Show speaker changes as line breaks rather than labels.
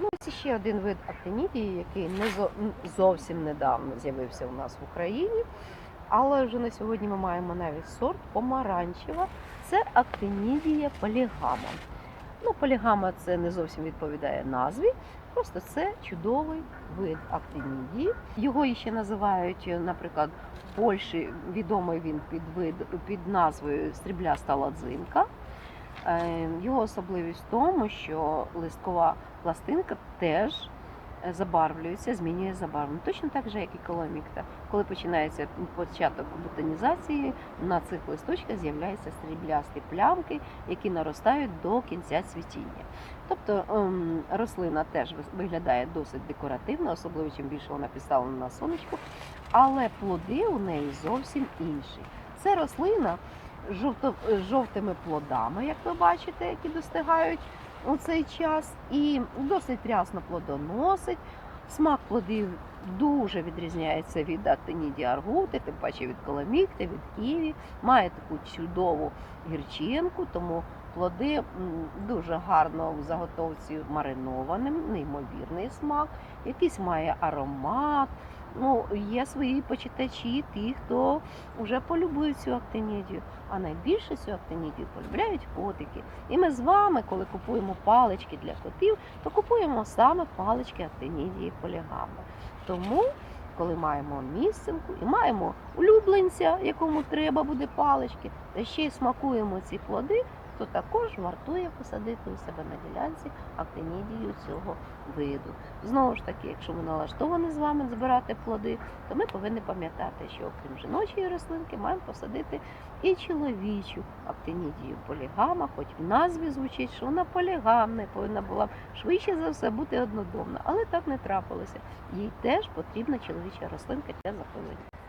Ну, ось ще один вид актинідії, який не зо- зовсім недавно з'явився у нас в Україні. Але вже на сьогодні ми маємо навіть сорт помаранчева. Це актинідія полігама. Ну, полігама це не зовсім відповідає назві, просто це чудовий вид актинідії. Його ще називають, наприклад, в Польщі відомий він під вид під назвою стрібляста ладзинка. Е, Його особливість в тому, що листкова пластинка теж е, забарвлюється, змінює забарвлення. Точно так же, як і коломікта. Коли починається початок бутонізації, на цих листочках з'являються сріблясті плямки, які наростають до кінця цвітіння. Тобто ем, рослина теж виглядає досить декоративно, особливо чим більше вона підставлена на сонечку, але плоди у неї зовсім інші. Це рослина жовто, жовтими плодами, як ви бачите, які достигають у цей час, і досить рясно плодоносить. Смак плодів дуже відрізняється від актинідії аргути, тим паче від коломікти, від ківі. Має таку чудову гірчинку, тому плоди дуже гарно в заготовці маринованим, неймовірний смак, якийсь має аромат. Ну, є свої почитачі, ті, хто вже полюбує цю актинідію. А найбільше цю актинідію полюбляють котики. І ми з вами, коли купуємо палички для котів, то купуємо саме палички актинідії полігами. Тому, коли маємо місцинку і маємо улюбленця, якому треба буде палички, та ще й смакуємо ці плоди, то також вартує посадити у себе на ділянці актинідію цього виду. Знову ж таки, якщо ми налаштовані з вами збирати плоди, то ми повинні пам'ятати, що окрім жіночої рослинки маємо посадити і чоловічу актинідію полігама, хоч в назві звучить, що вона полігамна, повинна була швидше за все бути однодомна, але так не трапилося. Їй теж потрібна чоловіча рослинка для запилення.